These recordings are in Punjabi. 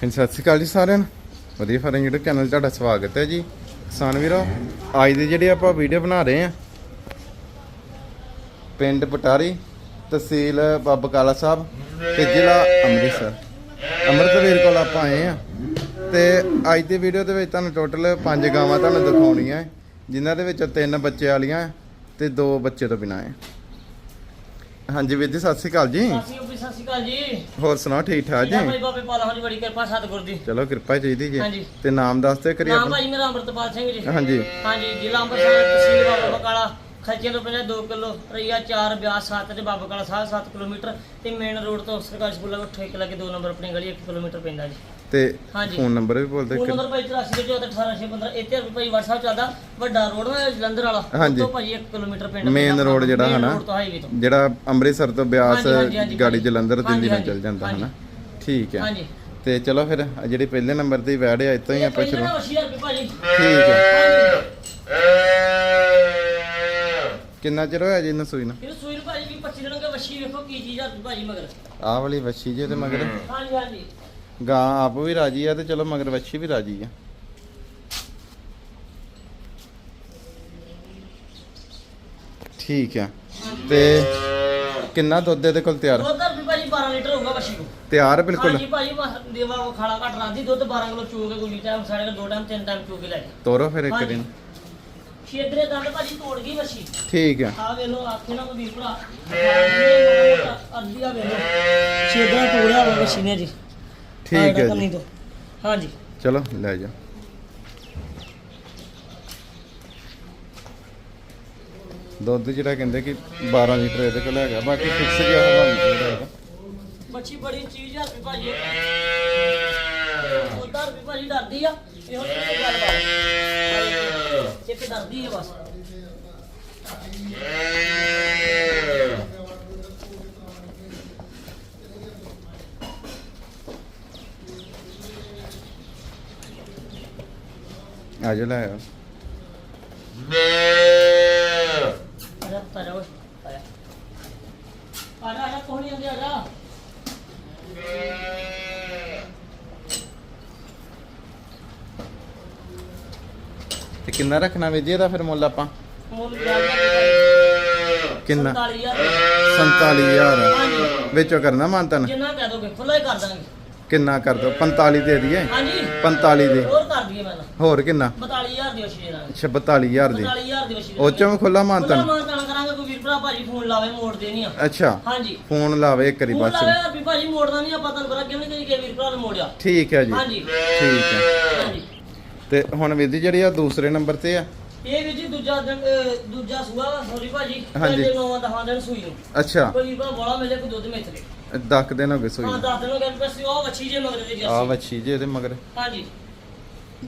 ਹਾਂਜੀ ਸਤਿ ਸ਼੍ਰੀ ਅਕਾਲ ਜੀ ਸਾਰਿਆਂ ਨੂੰ। ਵਧੀਆ ਫਾਰਮ YouTube ਚੈਨਲ 'ਤੇ ਤੁਹਾਡਾ ਸਵਾਗਤ ਹੈ ਜੀ। ਕਿਸਾਨ ਵੀਰੋ ਅੱਜ ਦੀ ਜਿਹੜੀ ਆਪਾਂ ਵੀਡੀਓ ਬਣਾ ਰਹੇ ਆ ਪਿੰਡ ਪਟਾਰੀ ਤਹਿਸੀਲ ਬਾਬਾ ਕਾਲਾ ਸਾਹਿਬ ਤੇ ਜ਼ਿਲ੍ਹਾ ਅੰਮ੍ਰਿਤਸਰ। ਅੰਮ੍ਰਿਤਸਰ ਵੀਰ ਕੋਲ ਆਪਾਂ ਆਏ ਆ ਤੇ ਅੱਜ ਦੀ ਵੀਡੀਓ ਦੇ ਵਿੱਚ ਤੁਹਾਨੂੰ ਟੋਟਲ ਪੰਜ ਗਾਵਾਂ ਤੁਹਾਨੂੰ ਦਿਖਾਉਣੀਆਂ ਹੈ, ਜਿਨ੍ਹਾਂ ਦੇ ਵਿੱਚ ਤਿੰਨ ਬੱਚੇ ਵਾਲੀਆਂ ਹੈ ਤੇ ਦੋ ਬੱਚੇ ਤੋਂ ਬਿਨਾਂ ਹੈ। ਹਾਂਜੀ ਵੀਰ ਜੀ ਸਤਿ ਸ਼੍ਰੀ ਅਕਾਲ ਜੀ। ਸਤਿ ਸ਼੍ਰੀ ਅਕਾਲ ਸਤਿ ਸ਼੍ਰੀ ਅਕਾਲ ਜੀ। ਹੋਰ ਸੁਣਾਓ ਠੀਕ ਠਾਕ ਜੀ? ਭਾਈ ਬਾਬੇ ਪਾਲਾ ਹੋਣੀ ਬੜੀ ਕਿਰਪਾ ਸਤਿਗੁਰ ਦੀ। ਚਲੋ ਕਿਰਪਾ ਚਾਹੀਦੀ ਜੀ। ਹਾਂਜੀ। ਤੇ ਨਾਮ ਦੱਸ ਤੇ ਕਰੀ ਨਾਮ ਆਪਣਾ। ਭਾਜੀ ਮੇਰਾ ਅੰਮ੍ਰਿਤਪਾਲ ਸਿੰਘ ਜੀ। ਹਾਂਜੀ। ਹਾਂਜੀ ਜ਼ਿਲ੍ਹਾ ਅੰਮ੍ਰਿਤਸਰ ਤਹਿਸੀਲ ਬਾਬਾ ਬਕਾਲਾ। ਖਰਚੇ ਤੋਂ ਪਹਿਲਾਂ 2 ਕਿਲੋ ਰਈਆ 4 ਬਿਆਸ 7 ਤੇ ਬਾਬਾ ਬਕਾਲਾ ਸਾਹਿਬ 7 ਕਿਲੋਮੀਟਰ ਤੇ ਮੇਨ ਰੋਡ ਤੋਂ ਸਰਕਾਰੀ ਸਕੂਲਾਂ ਕੋਲ ਠੇਕ ਲੱਗੇ 2 ਨੰਬਰ ਆਪਣੀ ਗਲੀ 1 ਕਿਲੋਮੀਟਰ ਪੈਂਦਾ ਜੀ ਤੇ ਹਾਂਜੀ। ਫੋਨ ਨੰਬਰ ਵੀ ਬੋਲ ਦੇ ਫੋਨ ਨੰਬਰ ਭਾਈ 83 ਦੇ 18615 ਇੱਥੇ ਭਾਈ WhatsApp ਚੱਲਦਾ ਵੱਡਾ ਰੋਡ ਨਾ ਜਲੰਧਰ ਵਾਲਾ ਹਾਂਜੀ। ਉੱਥੋਂ ਭਾਜੀ 1 ਕਿਲੋਮੀਟਰ ਪਿੰਡ Main ਪੈਂਦਾ road ਜਿਹੜਾ Main ਹਨਾ। road ਤੋਂ ਹਾਈਵੇ ਤੋਂ ਜਿਹੜਾ ਅੰਮ੍ਰਿਤਸਰ ਤੋਂ ਬਿਆਸ ਹਾਂਜੀ, ਹਾਂਜੀ, ਹਾਂਜੀ, ਗਾੜੀ। ਜਲੰਧਰ ਦਿੱਲੀ ਨੂੰ ਹਾਂਜੀ, ਚੱਲ ਜਾਂਦਾ ਹਾਂਜੀ। ਹਨਾ ਠੀਕ ਹੈ ਹਾਂਜੀ ਤੇ ਚਲੋ ਫਿਰ ਆਹ ਜਿਹੜੀ ਪਹਿਲੇ ਨੰਬਰ ਤੇ ਵੈੜ ਹੈ ਇੱਥੋਂ ਹੀ ਆਪਾਂ ਸ਼ੁਰੂ ਨਾ 80000 ਰੁਪਏ ਭਾਜੀ ਠੀਕ ਹੈ ਹਾਂਜੀ। ਕਿੰਨਾ ਚਿਰ ਹੋਇਆ ਜੀ ਇਹਨੂੰ ਸੂਈ ਨੂੰ? ਇਹ ਸੂਈ ਨੂੰ ਭਾਜੀ ਵੀ 25 ਦਿਨਾਂ ਕੇ ਵੱਛੀ ਵੇਖੋ ਕੀ ਚੀਜ਼ ਆ ਭਾਜੀ ਮਗਰ। ਆਹ ਵਾਲੀ ਵੱਛੀ ਜੇ ਤੇ ਮਗਰ। ਹਾਂਜੀ ਹਾਂਜੀ। ਗਾਂ ਆਪ ਵੀ ਰਾਜੀ ਆ ਤੇ ਚਲੋ ਮਗਰ ਵੱਛੀ ਵੀ ਰਾਜੀ ਆ। ਠੀਕ ਹੈ ਤੇ ਕਿੰਨਾ ਦੁੱਧ ਇਹਦੇ ਕੋਲ ਤਿਆਰ? ਦੁੱਧ ਵੀ ਭਾਜੀ 12 ਲੀਟਰ ਹੋਊਗਾ ਵੱਛੀ ਕੋ ਤਿਆਰ ਬਿਲਕੁਲ? ਹਾਂਜੀ ਭਾਜੀ ਬਸ ਦੇਵਾ ਖਾਲਾ ਘਟ ਰਾਦੀ ਦੁੱਧ 12 ਕਿਲੋ ਚੋ ਕੇ ਕੋਈ ਟਾਈਮ ਸਾਡੇ ਕੋਲ ਦੋ ਟਾਈਮ ਤਿੰਨ ਟਾਈਮ ਚੋ ਕੇ ਲੈ ਜਾ ਤੋਰੋ ਫਿਰ ਇੱਕ। ਦਿਨ। ਛੇਦਰੇ ਦੰਦ ਭਾਜੀ ਤੋੜ ਗਈ ਵੱਛੀ। ਠੀਕ ਹੈ। ਆ ਵੇਖ ਲੋ ਆਖੇ ਨਾ ਕੋਈ ਵੀਰ ਭਰਾ ਅੱਧੀ ਆ ਵੇਖ ਲੋ ਛੇਦਰਾ ਤੋੜਿਆ ਹੋਇਆ ਵੱਛੀ ਨੇ ਜੀ। ਠੀਕ ਹੈ ਕੰਨੀ ਜੀ। ਤੋਂ। ਹਾਂਜੀ। ਚਲੋ ਲੈ ਜਾ। ਦੁੱਧ ਜਿਹੜਾ ਕਹਿੰਦੇ ਕਿ 12 ਲੀਟਰ ਇਹਦੇ ਕੋਲ ਹੈਗਾ ਬਾਕੀ ਫਿਕਸ ਜਿਹਾ ਹਵਾ ਨਹੀਂ ਹੈਗਾ। ਮੱਛੀ ਬੜੀ ਚੀਜ਼ ਆ ਵੀ ਭਾਜੀ। ਉਹਦਾ ਵੀ ਭਾਜੀ ਡਰਦੀ ਆ। ਇਹੋ ਜਿਹੀ ਗੱਲ ਬਾਤ ਇੱਕ ਡਰਦੀ ਆ ਬਸ। ਆ ਜਾ ਲੈ ਆ। ਆਜਾ ਤਾਜਾ ਕਿੰਨਾ ਰੱਖਣਾ ਵੀਰ ਜੀ ਇਹਦਾ ਫਿਰ ਮੁੱਲ ਆਪਾਂ। ਮੁੱਲ ਕਿੰਨਾ? 47000 47000 ਹਾਂਜੀ। ਵਿੱਚੋਂ ਕਰਨਾ ਮਾਨਤਨ? ਜਿੰਨਾ ਕਹਿ ਦੋਗੇ ਖੁੱਲਾ ਹੀ ਕਰ ਦਾਂਗੇ। ਕਿੰਨਾ ਕਰ ਦੋ? 45 ਦੇ ਦਈਏ? ਹਾਂਜੀ। 45 ਦੀ। ਹੋਰ ਕਰ ਦਈਏ ਮੈਂ ਹੋਰ ਕਿੰਨਾ? 42000 ਦੀ ਦੇਣਾ ਅੱਛਾ 42000 ਦੀ। 42000 ਦੀ ਵਸ਼ੀ ਉਹ ਚੋਂ ਵੀ ਖੁੱਲਾ ਮਾਨਤਨ ਮਾਨਤਾਨ ਕਰਾਂਗੇ ਕੋਈ ਵੀਰ ਭਰਾ ਭਾਜੀ ਫੋਨ ਲਾਵੇ ਮੋੜ ਦੇਣੀ ਆ। ਅੱਛਾ। ਹਾਂਜੀ। ਫੋਨ ਲਾਵੇ ਇੱਕ ਵਾਰੀ ਫੋਨ ਬਸ। ਲਾਵੇ ਵੀ ਭਾਜੀ ਮੋੜਦਾ ਨਹੀਂ ਆਪਾਂ ਤੁਹਾਨੂੰ ਪਤਾ ਕਿਉਂ ਨਹੀਂ ਕਰੀ ਵੀਰ ਭਰਾ ਨੇ ਮੋੜਿਆ। ਠੀਕ ਹੈ ਜੀ। ਹਾਂਜੀ। ਠੀਕ ਹੈ। ਹਾਂਜੀ। ਤੇ ਹੁਣ ਵੀਰ ਜੀ ਜਿਹੜੀ ਆ ਦੂਸਰੇ ਨੰਬਰ ਤੇ ਆ। ਇਹ ਵੀ ਜੀ ਦੂਜਾ ਦਿਨ ਅਹ, ਦੂਜਾ ਸੂਆ ਵਾ ਸੌਰੀ ਭਾਜੀ। ਹਾਂਜੀ। ਨੌਵਾਂ ਦਹਾਂ ਦਿਨ ਸੂਈ ਨੂੰ। ਅੱਛਾ। ਕੋਈ ਭਰਾ ਬੋਲਾ ਮਿਲੇ ਕੋਈ ਦੁੱਧ ਮਿੱਥ ਲੈ ਦਸ ਦਿਨ ਹੋ ਗਏ ਸੂਈ ਹਾਂ ਨੂੰ। ਦੱਸ ਦਿਨੋਂ ਕਹਿੰਦੇ ਸੀ ਉਹ ਵੱਛੀ ਜੇ ਮਗਰ ਦੇ ਆ ਜੱਸੀ ਵੱਛੀ ਜੇ ਇਹਦੇ ਮਗਰ। ਹਾਂਜੀ।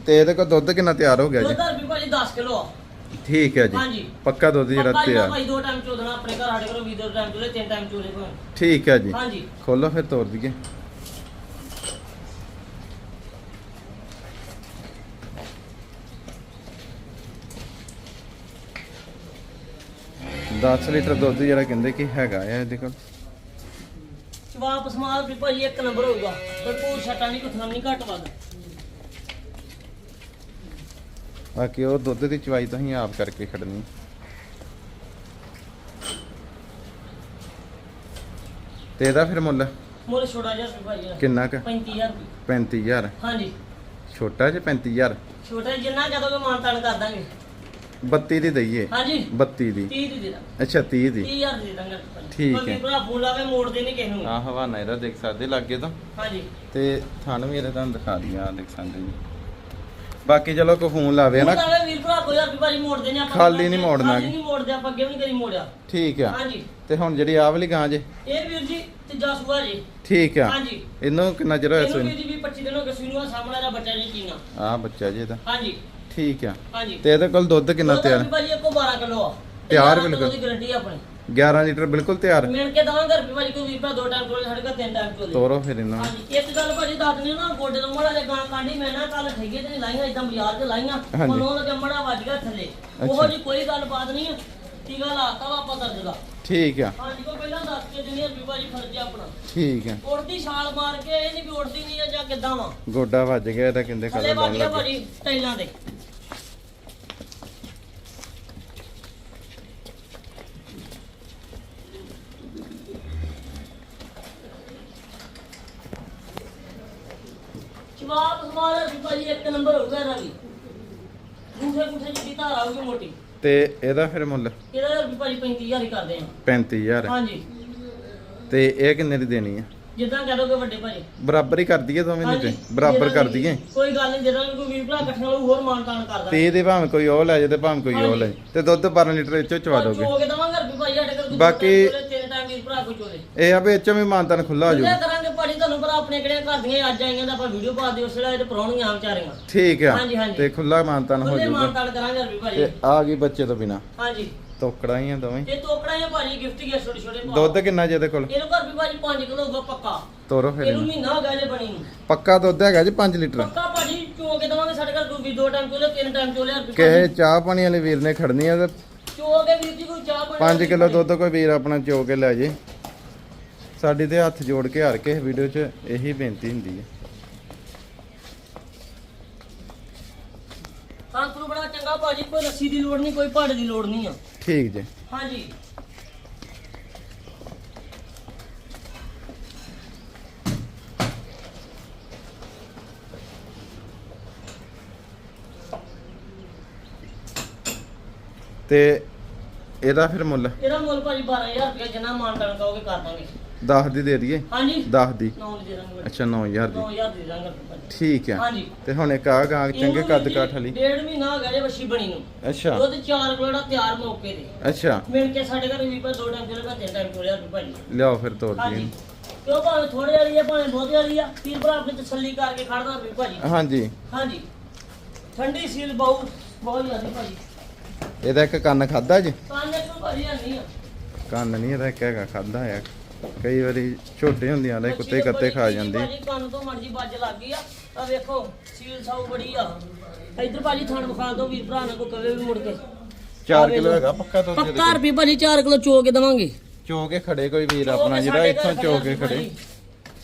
ਤੇ ਇਹਦੇ ਕੋਲ ਦੁੱਧ ਕਿੰਨਾ ਤਿਆਰ ਹੋ ਗਿਆ ਜੀ? ਵੀ ਭਾਜੀ 10 ਕਿਲੋ ਆ। ਠੀਕ ਹੈ ਜੀ। ਹਾਂਜੀ। ਪੱਕਾ ਦੁੱਧ ਜਿਹੜਾ ਹੀ ਤਿਆਰ। ਭਾਈ ਦੋ ਟਾਈਮ ਚੋਦਣਾ ਆਪਣੇ ਘਰ ਸਾਡੇ ਕੋਲ ਵੀ ਦੋ ਟਾਈਮ ਚੋਲੇ ਤਿੰਨ ਟਾਈਮ ਚੋਲੇ ਭਾਵੇਂ ਠੀਕ ਹੈ ਜੀ। ਹਾਂਜੀ। ਖੋਲੋ ਫਿਰ ਤੋੜ ਦਈਏ। ਦਸ ਲੀਟਰ ਦੁੱਧ ਜਿਹੜਾ ਕਹਿੰਦੇ ਕਿ ਹੈਗਾ ਆ ਇਹਦੇ ਕੋਲ। ਵਾਪਸ ਮਾਲ ਵੀ ਭਾਜੀ ਇੱਕ ਨੰਬਰ ਹੋਊਗਾ। ਪਰ ਕੋਈ ਛਟਾ ਨਹੀਂ ਕੁਛ ਨਹੀਂ ਘੱਟ ਵੱਧ। ਬਾਕੀ ਉਹ ਦੁੱਧ ਦੀ ਚਵਾਈ ਤੁਸੀਂ ਆਪ ਕਰਕੇ ਖੜਨੀ। ਤੇ ਇਹਦਾ ਫਿਰ ਮੁੱਲ? ਮੁੱਲ ਛੋੜਾ ਜਿਹਾ ਸੀ ਭਾਜੀ ਕਿੰਨਾ ਕੁ? 35000 ਰੁਪਏ 35000 ਹਾਂਜੀ। ਛੋਟਾ ਜਿਹਾ 35000 ਛੋਟਾ ਜਿੰਨਾ ਜਦੋਂ ਮਾਨਤਾਨ ਕਰ ਦਾਂਗੇ। 32 ਦੀ ਦਈਏ? ਹਾਂਜੀ। 32 ਦੀ? 30 ਦੀ ਦੇ ਅੱਛਾ 30 ਦੀ। 30000 ਦੇ ਦਾਂਗੇ ਠੀਕ ਕੋਈ ਹੈ। ਭਰਾ ਫੋਨ ਲਾਵੇ ਮੋੜਦੇ ਨਹੀਂ ਕਿਸੇ ਨੂੰ। ਆ ਹਵਾਨਾ ਇਹਦਾ ਦੇਖ ਸਕਦੇ ਲੱਗੇ ਤਾਂ। ਹਾਂਜੀ। ਤੇ ਥਣ ਵੀ ਇਹਦੇ ਤੁਹਾਨੂੰ ਦਿਖਾ ਦਿਆਂ ਆ ਦੇਖ ਸਕਦੇ ਜੀ। ਬਾਕੀ ਚਲੋ ਕੋ ਫੋਨ ਲਾਵੇ ਨਾ। ਲਾਵੇ ਵੀਰ ਭਰਾ ਕੋਈ ਹਰਪੀ ਭਾਜੀ ਮੋੜਦੇ ਨਹੀਂ ਆਪਾਂ। ਖਾਲੀ ਨਹੀਂ ਮੋੜਨਾ ਖਾਲੀ ਨਹੀਂ ਮੋੜਦੇ ਆਪਾਂ ਅੱਗੇ ਵੀ ਨਹੀਂ ਕਦੀ ਮੋੜਿਆ। ਠੀਕ ਆ। ਹਾਂਜੀ। ਤੇ ਹੁਣ ਜਿਹੜੀ ਆਹ ਵਾਲੀ ਗਾਂ ਜੇ? ਇਹ ਵੀਰ ਜੀ ਤੀਜਾ ਸੂਆ ਜੀ। ਠੀਕ ਆ। ਹਾਂਜੀ। ਇਹਨੂੰ ਕਿੰਨਾ ਚਿਰ ਹੋਇਆ ਇਹਨੂੰ ਸੋਈ ਜੀ ਵੀ 25 ਦਿਨ ਹੋ ਗਏ ਸੂਈ ਨੂੰ ਆਹ ਸਾਹਮਣੇ ਦਾ ਬੱਚਾ ਜੀ ਕੀਨਾ ਆ ਬੱਚਾ ਜੀ ਇਹਦਾ। ਹਾਂਜੀ। ਠੀਕ ਆ। ਹਾਂਜੀ। ਤੇ ਇਹਦੇ ਕੋਲ ਦੁੱਧ ਕਿੰਨਾ ਤਿਆਰ? ਵੀ ਭਾਜੀ ਇੱਕੋ 12 ਕਿਲੋ ਆ। ਤਿਆਰ 11 ਕਿਲੋ ਬਿਲਕੁਲ। ਦੀ ਗਾਰੰਟੀ ਆਪਣੀ। 11 ਲੀਟਰ ਬਿਲਕੁਲ ਤਿਆਰ। ਮਿਣ ਕੇ ਦਵਾਂਗੇ ਰੁਪਏ ਭਾਜੀ ਕੋਈ ਭਰਾ ਦੋ ਟਾਈਮ ਕੋਲ ਸਾਡੇ ਕੋਲ ਤਿੰਨ ਟਾਈਮ ਕੋਲ। ਤੋਰੋ ਫਿਰ ਇਹਨੂੰ ਹਾਂਜੀ ਇੱਕ ਗੱਲ ਭਾਜੀ ਦੱਸ ਦਿੰਦੇ ਨਾ ਗੋਡੇ ਤੋਂ ਮੜਾ ਜੇ ਗਾਂ ਕਾਂਡੀ ਮੈਂ ਨਾ ਕੱਲ ਠੇਗੇ ਤੇ ਨਹੀਂ ਲਾਈਆਂ ਇਦਾਂ ਬਾਜ਼ਾਰ 'ਚ ਲਾਈਆਂ। ਮਨੋਂ ਲੱਗੇ ਮੜਾ ਵੱਜ ਗਿਆ ਥੱਲੇ। ਉਹੋ ਜੀ ਕੋਈ ਗੱਲ ਬਾਤ ਨਹੀਂ ਕੀ ਗੱਲ ਆਤਾ ਵਾ ਆਪਾਂ ਦਰਦ ਦਾ ਠੀਕ ਆ। ਹਾਂਜੀ ਕੋ ਪਹਿਲਾਂ ਦੱਸ ਕੇ ਦਿੰਦੇ ਆ ਵੀ ਭਾਜੀ ਫਰਜ਼ ਆ ਆਪਣਾ। ਠੀਕ ਆ। ਉੜਦੀ ਛਾਲ ਮਾਰ ਕੇ ਇਹ ਨਹੀਂ ਵੀ ਉੜਦੀ ਨਹੀਂ ਆ ਜਾਂ ਕਿੱਦਾਂ ਵਾ। ਗੋਡਾ ਵੱਜ ਗਿਆ ਕਹਿੰਦੇ ਥੱਲੇ ਕਲਰ ਲਾਉਣ ਲੱਗੇ। ਭਾਜੀ ਟਾਈਲਾਂ ਦੇ ਜਵਾਬ ਹਮਾਰਾ ਵੀ ਭਾਜੀ ਇੱਕ ਨੰਬਰ ਹੋਊਗਾ ਇਹਦਾ ਵੀ। ਗੁੱਠੇ ਗੁੱਠੇ ਜਿੱਡੀ ਧਾਰ ਆਊਗੀ ਮੋਟੀ। ਤੇ ਇਹਦਾ ਫਿਰ ਮੁੱਲ? ਇਹਦਾ ਵੀ ਭਾਜੀ 35000 ਹੀ ਕਰਦੇ ਆ। 35000 ਹਾਂਜੀ। ਤੇ ਇਹ ਕਿੰਨੇ ਦੀ ਦੇਣੀ ਆ? ਜਿੱਦਾਂ ਕਹਿ ਦੋਗੇ ਵੱਡੇ ਭਾਜੀ। ਬਰਾਬਰ ਹੀ ਕਰ ਦਈਏ ਦੋਵੇਂ ਹਾਂਜੀ, ਨੀਚੇ ਬਰਾਬਰ ਕਰ ਵੀ- ਦਈਏ। ਕੋਈ ਗੱਲ ਨਹੀਂ ਜਦੋਂ ਵੀ ਕੋਈ ਵੀਰ ਭਰਾ ਇਕੱਠੇ ਨਾਲ ਹੋਰ ਮਾਨਤਾਨ ਕਰਦਾ। ਤੇ ਇਹਦੇ ਭਾਵੇਂ ਕੋਈ ਉਹ ਲੈ ਜਾਏ ਤੇ ਭਾਵੇਂ ਕੋਈ ਉਹ ਲੈ ਜਾਏ। ਤੇ ਦੁੱਧ 12 ਲੀਟਰ ਇਹ ਚੋਂ ਚਵਾ ਦੋਗੇ। ਚੋ ਕੇ ਦਵਾਂਗੇ ਰੁਪਏ ਭਾਈ ਸਾਡੇ ਕੋਲ ਦੂਜੇ ਬਾਕੀ- ਟਾਈਮ ਚੋਲੇ, ਤਿੰਨ ਟਾਈਮ ਵੀਰ ਭਰਾ ਕੋਈ ਚੋਲੇ। ਇਹ ਆ ਵੀ ਇਹ ਚੋਂ ਵੀ ਮਾਨਤਨ ਖੁੱਲਾ ਹੋ ਖੁੱਲੇ ਜਾਊ ਭਰਾ ਆਪਣੇ ਕਿਹੜੀਆਂ ਘਰ ਦੀਆਂ ਅੱਜ ਆਈਆਂ ਦਾ ਆਪਾਂ ਵੀਡੀਓ ਪਾ ਦਿਓ ਉਸ ਵੇਲੇ ਤੇ ਪਰੌਣੀਆਂ ਆ ਵਿਚਾਰੀਆਂ। ਠੀਕ ਆ। ਹਾਂਜੀ, ਹਾਂਜੀ। ਤੇ ਖੁੱਲਾ ਮਾਨਤਨ ਹੋ ਖੁੱਲੇ ਜਾਊਗਾ। ਮਾਨਤਾਨ ਕਰਾਂਗੇ ਰੁਪਏ ਭਾਜੀ। ਤੇ ਆ ਗਈ ਬੱਚੇ ਤੋਂ ਬਿਨਾ। ਹਾਂਜੀ। ਤੋਕੜਾ ਹੀ ਆ ਦੋਵੇਂ। ਇਹ ਤੋਕੜਾ ਹੈ ਭਾਜੀ ਗਿਫਟ ਹੀ ਹੈ ਛੋਟੇ ਛੋਟੇ ਭਾਅ। ਦੁੱਧ ਕਿੰਨਾ ਜਿਹਦੇ ਕੋਲ? ਇਹਨੂੰ ਘਰ ਵੀ ਭਾਜੀ 5 ਕਿਲੋ ਹੋਊਗਾ ਪੱਕਾ। ਤੋਰੋ ਫਿਰ ਇਹਨੂੰ ਇਹਨੂੰ। ਮਹੀਨਾ ਹੋ ਗਿਆ ਜੇ ਬਣੀ ਨੂੰ। ਪੱਕਾ ਦੁੱਧ ਹੈਗਾ ਜੀ 5 ਲੀਟਰ। ਪੱਕਾ ਭਾਜੀ ਚੋ ਕੇ ਦਵਾਂਗੇ ਸਾਡੇ ਘਰ ਵੀ ਦੋ ਟਾਈਮ ਚੋਲੇ ਤਿੰਨ ਟਾਈਮ ਚੋਲੇ ਕਿਸੇ ਚਾਹ ਪਾਣੀ ਵਾਲੇ ਵੀਰ ਨੇ ਖੜਨੀ ਆ ਤੇ ਚੋ ਕੇ ਵੀਰ ਜੀ ਕੋਈ ਚਾਹ ਪਾਣੀ 5 ਕਿਲੋ ਦੁੱਧ ਕੋਈ ਵੀਰ ਆਪਣਾ ਚੋ ਕੇ ਲੈ ਜੇ। ਸਾਡੀ ਤੇ ਹੱਥ ਜੋੜ ਕੇ ਹਰ ਕੇ ਵੀਡੀਓ 'ਚ ਇਹੀ ਬੇਨਤੀ ਹੁੰਦੀ ਹੈ। ਸੰਤਰੂ ਬੜਾ ਚੰਗਾ ਭਾਜੀ ਕੋਈ ਰੱਸੀ ਦੀ ਲੋੜ ਨਹੀਂ ਕੋਈ ਭਾੜੇ ਦੀ ਲੋੜ ਨਹੀਂ ਆ। ਠੀਕ ਜੀ। ਹਾਂਜੀ। ਤੇ ਇਹਦਾ ਫਿਰ ਮੁੱਲ? ਇਹਦਾ ਮੁੱਲ ਭਾਜੀ 12000 ਰੁਪਏ ਜਿੰਨਾ ਮਾਨਤਾਨ ਕਹੋਗੇ ਕਰ ਦਾਂਗੇ। 10 ਦੀ ਦੇ ਦਈਏ? ਹਾਂਜੀ। 10 ਦੀ? 9 ਦੇ ਦਾਂਗੇ ਅੱਛਾ 9000 ਦੀ। 9000 ਦੇ ਦਾਂਗੇ ਠੀਕ ਹੈ ਹਾਂਜੀ। ਤੇ ਹੁਣ ਇੱਕ ਆ ਗਾਂ ਚੰਗੇ ਕੱਦ ਵੀ ਕਾਠ ਵਾਲੀ। ਡੇਢ ਮਹੀਨਾ ਹੋ ਗਿਆ ਜੇ ਵੱਛੀ ਬਣੀ ਨੂੰ। ਅੱਛਾ। ਦੁੱਧ 4 ਕਿਲੋ ਦਾ ਤਿਆਰ ਮੌਕੇ ਤੇ। ਅੱਛਾ। ਮਿਲ ਕੇ ਸਾਡੇ ਘਰ ਵੀ ਪਰ ਦੋ ਟਾਈਮ ਚੋਲੇ ਤਿੰਨ ਟਾਈਮ ਰੁਪਏ ਭਾਜੀ ਲਿਆਓ ਫਿਰ ਤੋੜ ਹਾਂਜੀ। ਦਈਏ ਕਿਉਂ ਭਾਵੇਂ ਥੋੜੇ ਵਾਲੀ ਆ ਭਾਵੇਂ ਬਹੁਤੇ ਵਾਲੀ ਆ ਪੀਰ ਭਰਾ ਆਪਣੀ ਤਸੱਲੀ ਕਰਕੇ ਖੜਦਾ ਰੁਪਏ ਭਾਜੀ ਹਾਂਜੀ। ਹਾਂਜੀ। ਠੰਡੀ ਸੀਲ ਬਹੁਤ ਬਹੁਤ ਜ਼ਿਆਦਾ ਭਾਜੀ ਇਹਦਾ ਇੱਕ ਕੰਨ ਖਾਦਾ ਜੀ? ਕਾਨੇ ਤੋਂ ਭਾਜੀ ਨਹੀਂ ਆ। ਕੰਨ ਨਹੀਂ ਇਹਦਾ ਇੱਕ ਹੈਗਾ ਖਾਦਾ ਆ। ਕਈ ਵਾਰੀ ਛੋਟੇ ਹੁੰਦੀਆਂ ਨੇ ਕੁੱਤੇ ਕੱਤੇ ਖਾ ਜਾਂਦੇ। ਭਾਜੀ ਕੰਨ ਤੋਂ ਮਰਜ਼ੀ ਵੱਜ ਲੱਗ ਗਈ ਆ। ਆ ਵੇਖੋ ਸੀਲ ਸਾਊ ਬੜੀ ਆ। ਇਧਰ ਭਾਜੀ ਥਣ ਵਿਖਾ ਦੋ ਵੀਰ ਭਰਾ ਨੇ ਕੋ ਕਵੇ ਵੀ ਮੁੜ ਕੇ। 4 ਕਿਲੋ ਹੈਗਾ ਪੱਕਾ ਦੁੱਧ ਪੱਕਾ। ਰੁਪਏ ਭਾਜੀ 4 ਕਿਲੋ ਚੋ ਕੇ ਦਵਾਂਗੇ। ਚੋ ਕੇ ਖੜੇ ਕੋਈ ਵੀਰ ਆਪਣਾ ਜਿਹੜਾ ਇੱਥੋਂ ਚੋ ਖੜੇ ਕੇ ਖੜੇ।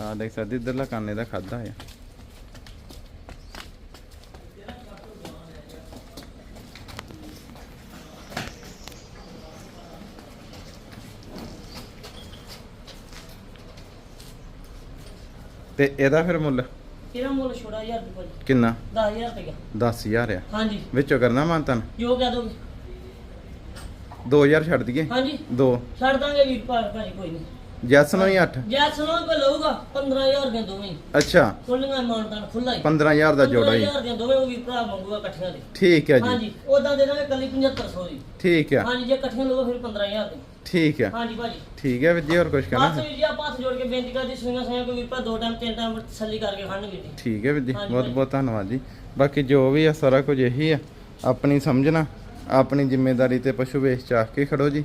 ਹਾਂ ਦੇਖ ਸਕਦੇ ਇਧਰਲਾ ਕੰਨ ਇਹਦਾ ਖਾਦਾ ਆ। ਤੇ ਇਹਦਾ ਫਿਰ ਮੁੱਲ? ਇਹਦਾ ਮੁੱਲ ਛੋੜਾ 1000 ਰੁਪਏ ਭਾਜੀ। ਕਿੰਨਾ? 10000 ਰੁਪਏ। 10000 ਆ? ਹਾਂਜੀ। ਵਿੱਚੋਂ ਕਰਨਾ ਮਾਨਤਨ ਜੋ ਕਹਿ ਦੋਗੇ। 2000 ਛੱਡ ਦਈਏ? ਹਾਂਜੀ। 2 ਛੱਡ ਦਾਂਗੇ ਵੀਰ ਭਾਜੀ ਕੋਈ ਨਹੀਂ। ਜੈਸ ਨੂੰ ਹੀ 8 ਜੈ ਸੁਣੋ ਕੋ ਲਊਗਾ 15000 ਦੀਆਂ ਦੋਵੇਂ। ਅੱਛਾ। ਖੁੱਲੀਆਂ ਮਾਨਤਾਨ ਖੁੱਲਾ ਹੀ 15000 ਦਾ ਜੋੜਾ ਹੀ। 15000 ਦੀਆਂ ਦੋਵੇਂ ਉਹ ਵੀਰ ਭਰਾ ਮੰਗੂਗਾ ਇਕੱਠੀਆਂ ਦੇ। ਠੀਕ ਹੈ ਜੀ। ਹਾਂਜੀ ਉਦਾਂ ਦੇ ਦਾਂਗੇ ਕੱਲੀ 7500 ਦੀ। ਠੀਕ ਹੈ। ਹਾਂਜੀ ਜੇ ਇਕੱਠੀਆਂ ਲਊਗਾ ਫਿਰ 15000 ਦੀ। ਠੀਕ ਹੈ। ਹਾਂਜੀ ਭਾਜੀ। ਠੀਕ ਹੈ ਵੀਰ ਜੀ ਹੋਰ ਕੁਝ ਬਸ ਕਹਿਣਾ ਵੀਰ ਜੀ ਆਪਾਂ ਹੱਥ ਜੋੜ ਕੇ ਬੇਨਤੀ ਕਰਦੇ ਸੁਣੀਆਂ ਸੁਣੀਆਂ ਕੋਈ ਵੀਰ ਭਰਾ ਦੋ ਟਾਈਮ ਤਿੰਨ ਟਾਈਮ ਤਸੱਲੀ ਕਰਕੇ ਵੀਰ ਜੀ। ਠੀਕ ਹੈ ਵੀਰ ਜੀ ਬਹੁਤ। ਬਹੁਤ ਧੰਨਵਾਦ ਜੀ। ਬਾਕੀ ਜੋ ਵੀ ਆ ਸਾਰਾ ਕੁਝ ਇਹੀ ਆ। ਆਪਣੀ ਸਮਝਣਾ ਆਪਣੀ ਜ਼ਿੰਮੇਵਾਰੀ ਤੇ ਪਸ਼ੂ ਵੇਚ ਚਾਹ ਕੇ ਖੜੋ ਜੀ।